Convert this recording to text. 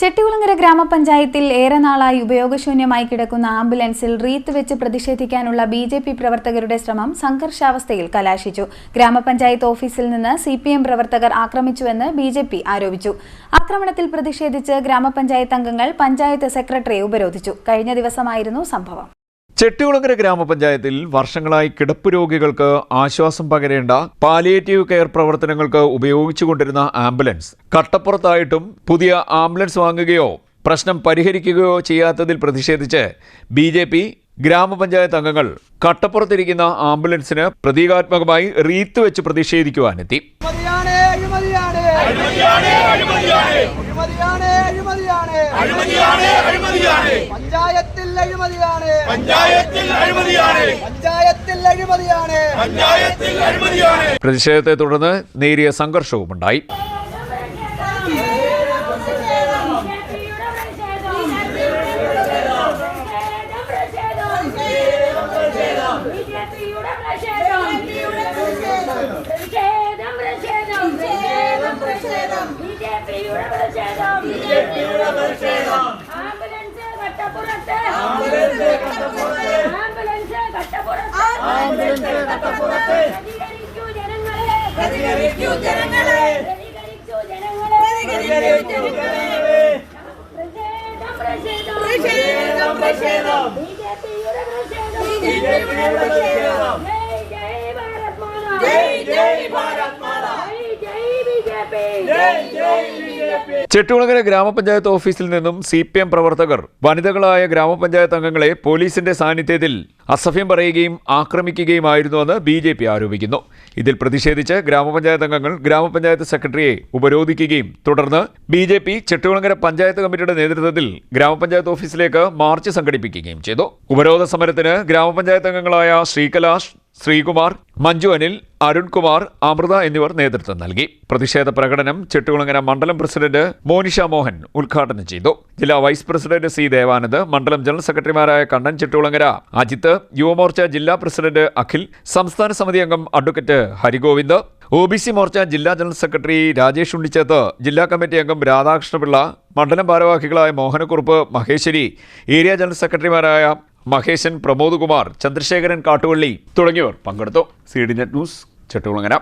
ചെട്ടികുളങ്ങര ഗ്രാമപഞ്ചായത്തിൽ ഏറെ നാളായി ഉപയോഗശൂന്യമായി കിടക്കുന്ന ആംബുലൻസിൽ റീത്ത് വെച്ച് പ്രതിഷേധിക്കാനുള്ള ബി ജെ പി പ്രവർത്തകരുടെ ശ്രമം സംഘർഷാവസ്ഥയിൽ കലാശിച്ചു. ഗ്രാമപഞ്ചായത്ത് ഓഫീസിൽ നിന്ന് സി പി എം പ്രവർത്തകർ ആക്രമിച്ചുവെന്ന് ബി ജെ പി ആരോപിച്ചു. ആക്രമണത്തിൽ പ്രതിഷേധിച്ച് ഗ്രാമപഞ്ചായത്ത് അംഗങ്ങൾ പഞ്ചായത്ത് സെക്രട്ടറിയെ ഉപരോധിച്ചു. കഴിഞ്ഞ ദിവസമായിരുന്നു സംഭവം. ചെട്ടികുളങ്ങര ഗ്രാമപഞ്ചായത്തിൽ വർഷങ്ങളായി കിടപ്പ് രോഗികൾക്ക് ആശ്വാസം പകരേണ്ട പാലിയേറ്റീവ് കെയർ പ്രവർത്തനങ്ങൾക്ക് ഉപയോഗിച്ചുകൊണ്ടിരുന്ന ആംബുലൻസ്. കട്ടപ്പുറത്തായിട്ടും പുതിയ ആംബുലൻസ് വാങ്ങുകയോ പ്രശ്നം പരിഹരിക്കുകയോ ചെയ്യാത്തതിൽ പ്രതിഷേധിച്ച് ബി ജെ പി ഗ്രാമപഞ്ചായത്ത് അംഗങ്ങൾ കട്ടപ്പുറത്തിരിക്കുന്ന ആംബുലൻസിന് പ്രതീകാത്മകമായി റീത്ത് വെച്ച് പ്രതിഷേധിക്കുവാനെത്തി അഴിമതിയാണ് അഴിമതിയാണ്. അഴിമതിയാണ് അഴിമതിയാണ്. പഞ്ചായത്തിൽ അഴിമതിയാണ്. പഞ്ചായത്തിൽ അഴിമതിയാണ്. പഞ്ചായത്തിൽ അഴിമതിയാണ്. പഞ്ചായത്തിൽ അഴിമതിയാണ്. പ്രതിഷേധത്തെ തുടർന്ന് നേരിയ സംഘർഷവുമുണ്ടായി. ആംബുലൻസ് കട്ടപ്പുറത്ത്. ആംബുലൻസ് കട്ടപ്പുറത്ത്. ആംബുലൻസ് കട്ടപ്പുറത്ത്. പ്രതികരിക്കൂ ജനങ്ങളെ. പ്രതികരിക്കൂ ജനങ്ങളെ. പ്രതിഷേധം പ്രതിഷേധം. പ്രതിഷേധം പ്രതിഷേധം. പ്രതിഷേധം. ജയ് ജയ് ഭാരത് മാതാ. ജയ് ജയ് ഭാരത് മാതാ. ജയ് ജയ് ചെട്ടികുളങ്ങര ഗ്രാമപഞ്ചായത്ത് ഓഫീസിൽ നിന്നും സി പി എം പ്രവർത്തകർ വനിതകളായ ഗ്രാമപഞ്ചായത്ത് അംഗങ്ങളെ പോലീസിന്റെ സാന്നിധ്യത്തിൽ അസഭ്യം പറയുകയും ആക്രമിക്കുകയുമായിരുന്നുവെന്ന് ബി ജെ പി ആരോപിക്കുന്നു. ഇതിൽ പ്രതിഷേധിച്ച് ഗ്രാമപഞ്ചായത്ത് അംഗങ്ങൾ ഗ്രാമപഞ്ചായത്ത് സെക്രട്ടറിയെ ഉപരോധിക്കുകയും തുടർന്ന് B J P Chettikulangara panchayat കമ്മിറ്റിയുടെ നേതൃത്വത്തിൽ ഗ്രാമപഞ്ചായത്ത് ഓഫീസിലേക്ക് മാർച്ച് സംഘടിപ്പിക്കുകയും ചെയ്തു. ഉപരോധ സമരത്തിന് ഗ്രാമപഞ്ചായത്ത് അംഗങ്ങളായ ശ്രീകലാഷ് ശ്രീകുമാർ മഞ്ജു അനിൽ അരുൺകുമാർ അമൃത എന്നിവർ നേതൃത്വം നൽകി. പ്രതിഷേധ പ്രകടനം ചെട്ടുകുളങ്ങര മണ്ഡലം പ്രസിഡന്റ് മോനിഷ മോഹൻ ഉദ്ഘാടനം ചെയ്തു. ജില്ലാ വൈസ് പ്രസിഡന്റ് സി ദേവാനന്ദ് മണ്ഡലം ജനറൽ സെക്രട്ടറിമാരായ കണ്ണൻ ചെട്ടുകുളങ്ങര അജിത്ത് യുവമോർച്ച ജില്ലാ പ്രസിഡന്റ് അഖിൽ സംസ്ഥാന സമിതി അംഗം advocate Harigovind O B C Morcha ജില്ലാ ജനറൽ സെക്രട്ടറി രാജേഷ് ഉണ്ണിച്ചേത്ത് ജില്ലാ കമ്മിറ്റി അംഗം രാധാകൃഷ്ണപിള്ള മണ്ഡലം ഭാരവാഹികളായ മോഹനക്കുറുപ്പ് മഹേശ്വരി ഏരിയ ജനറൽ സെക്രട്ടറിമാരായ മഹേശൻ പ്രമോദ് കുമാർ ചന്ദ്രശേഖരൻ കാട്ടുവള്ളി തുടങ്ങിയവർ പങ്കെടുത്തു. C D net news Chettikulangara.